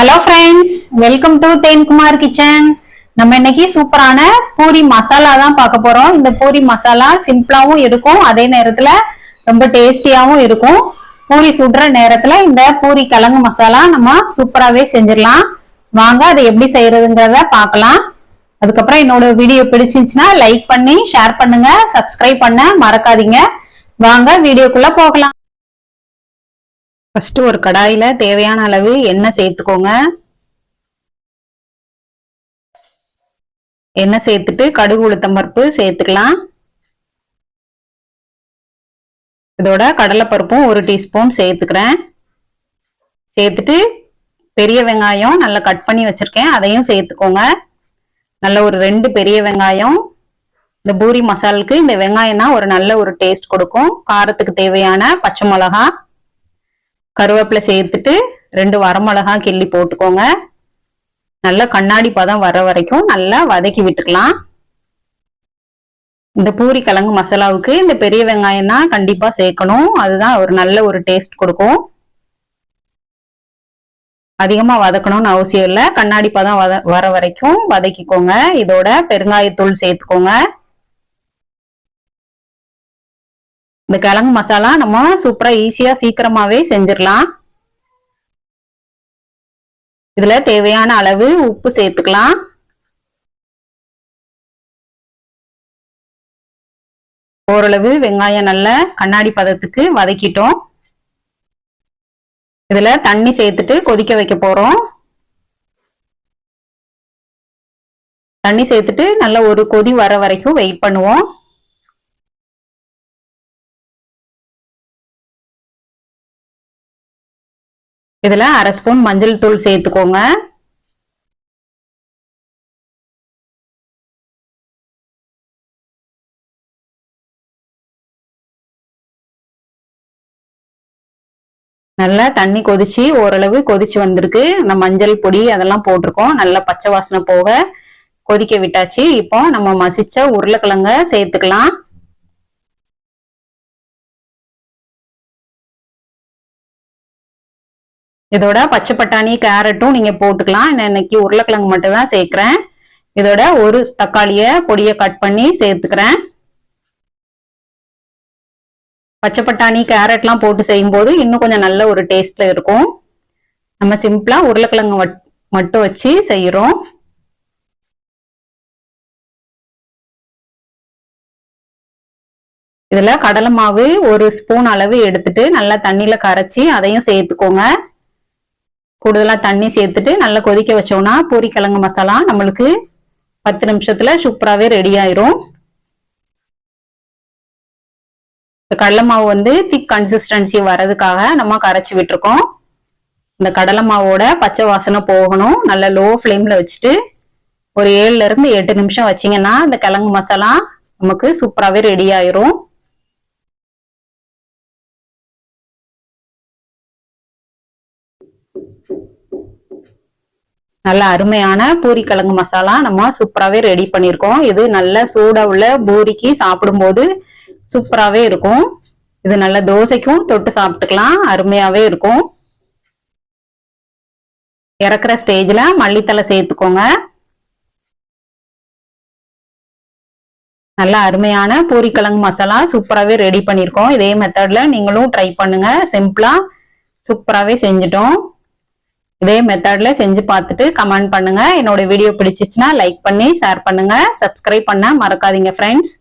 Hello friends welcome to Thenkumar kitchen நம்ம இன்னைக்கு சூப்பரான பூரி மசாலா தான் பார்க்க போறோம். இந்த பூரி மசாலா சிம்பிளாவும் இருக்கும். அதே நேரத்துல ரொம்ப டேஸ்டியாவும் இருக்கும். பூரி சுடுற நேரத்துல இந்த பூரி கிழங்கு மசாலா நம்ம சூப்பராகவே செஞ்சிடலாம். வாங்க அதை எப்படி செய்யறதுங்கிறத பார்க்கலாம். அதுக்கப்புறம் என்னோட வீடியோ பிடிச்சிருந்துச்சுன்னா லைக் பண்ணி ஷேர் பண்ணுங்க சப்ஸ்கிரைப் பண்ண மறக்காதீங்க. வாங்க வீடியோக்குள்ள போகலாம். ஃபஸ்ட்டு ஒரு கடாயில் தேவையான அளவு எண்ணெய் சேர்த்துக்கோங்க. எண்ணெய் சேர்த்துட்டு கடுகு உளுத்தம்பருப்பு சேர்த்துக்கலாம். இதோட கடலைப்பருப்பும் ஒரு டீஸ்பூன் சேர்த்துக்கிறேன். சேர்த்துட்டு பெரிய வெங்காயம் நல்லா கட் பண்ணி வச்சுருக்கேன். அதையும் சேர்த்துக்கோங்க. நல்ல ஒரு ரெண்டு பெரிய வெங்காயம். இந்த பூரி மசாலுக்கு இந்த வெங்காயம் தான் ஒரு நல்ல ஒரு டேஸ்ட் கொடுக்கும். காரத்துக்கு தேவையான பச்சை மிளகா. கருவேப்பிலை சேர்த்துட்டு ரெண்டு வரமிளகா கிள்ளி போட்டுக்கோங்க. நல்லா கண்ணாடி பதம் வர வரைக்கும் நல்லா வதக்கி விட்டுக்கலாம். இந்த பூரி கிழங்கு மசாலாவுக்கு இந்த பெரிய வெங்காயம் தான் கண்டிப்பா சேர்க்கணும். அதுதான் ஒரு நல்ல ஒரு டேஸ்ட் கொடுக்கும். அதிகமா வதக்கணும்னு அவசியம் இல்லை. கண்ணாடி பதம் வத வர வரைக்கும் வதக்கிக்கோங்க. இதோட பெருங்காயத்தூள் சேர்த்துக்கோங்க. இந்த கிழங்கு மசாலா நம்ம சூப்பரா ஈஸியா சீக்கிரமாவே செஞ்சிடலாம். இதுல தேவையான அளவு உப்பு சேர்த்துக்கலாம். ஓரளவு வெங்காயம் நல்ல கண்ணாடி பதத்துக்கு வதக்கிட்டோம். இதுல தண்ணி சேர்த்துட்டு கொதிக்க வைக்க போறோம். தண்ணி சேர்த்துட்டு நல்ல ஒரு கொதி வர வரைக்கும் வெயிட் பண்ணுவோம். இதுல அரை ஸ்பூன் மஞ்சள் தூள் சேர்த்துக்கோங்க. நல்லா தண்ணி கொதிச்சு ஓரளவு கொதிச்சு வந்திருக்கு. இந்த மஞ்சள் பொடி அதெல்லாம் போட்டிருக்கோம். நல்லா பச்சை வாசனை போக கொதிக்க விட்டாச்சு. இப்போ நம்ம மசிச்ச உருளைக்கிழங்க சேர்த்துக்கலாம். இதோட பச்சை பட்டாணி கேரட்டும் நீங்க போட்டுக்கலாம். நான் இன்னைக்கு உருளைக்கிழங்கு மட்டும் தான் சேர்க்கிறேன். இதோட ஒரு தக்காளிய பொடியை கட் பண்ணி சேர்த்துக்கிறேன். பச்சை பட்டாணி கேரட்லாம் போட்டு செய்யும்போது இன்னும் கொஞ்சம் நல்ல ஒரு டேஸ்ட்ல இருக்கும். நம்ம சிம்பிளா உருளைக்கிழங்கு மட்டும் வச்சு செய்யறோம் இதுல கடலை மாவு ஒரு ஸ்பூன் அளவு எடுத்துட்டு நல்லா தண்ணியில கரைச்சி அதையும் சேர்த்துக்கோங்க. கூடுதலா தண்ணி சேர்த்துட்டு நல்லா கொதிக்க வச்சோம்னா பூரி கிழங்கு மசாலா நம்மளுக்கு பத்து நிமிஷத்துல சூப்பராகவே ரெடி ஆயிரும். கடலை மாவு வந்து திக் கன்சிஸ்டன்சி வர்றதுக்காக நம்ம கரைச்சி விட்டுருக்கோம். இந்த கடலை மாவோட பச்சை வாசனை போகணும். நல்ல லோ ஃப்ளேம்ல வச்சுட்டு ஒரு ஏழுல இருந்து எட்டு நிமிஷம் வச்சிங்கன்னா இந்த கிழங்கு மசாலா நமக்கு சூப்பராகவே ரெடி ஆயிரும். நல்ல அருமையான பூரி கிழங்கு மசாலா நம்ம சூப்பராகவே ரெடி பண்ணியிருக்கோம். இது நல்ல சூட உள்ள பூரிக்கு சாப்பிடும்போது சூப்பராகவே இருக்கும். இது நல்ல தோசைக்கும் தொட்டு சாப்பிட்டுக்கலாம். அருமையாகவே இருக்கும். இறக்குற ஸ்டேஜில் மல்லித்தலை சேர்த்துக்கோங்க. நல்ல அருமையான பூரி கிழங்கு மசாலா சூப்பராகவே ரெடி பண்ணியிருக்கோம். இதே மெத்தடில் நீங்களும் ட்ரை பண்ணுங்கள் சிம்பிளாக சூப்பராகவே செஞ்சுட்டோம். இதே மெத்தட்ல செஞ்சு பார்த்துட்டு கமெண்ட் பண்ணுங்க. என்னோட வீடியோ பிடிச்சிச்சுன்னா லைக் பண்ணி ஷேர் பண்ணுங்க. சப்ஸ்கிரைப் பண்ண மறக்காதீங்க ஃப்ரெண்ட்ஸ்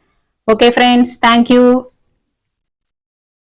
ஓகே ஃப்ரெண்ட்ஸ் தேங்க்யூ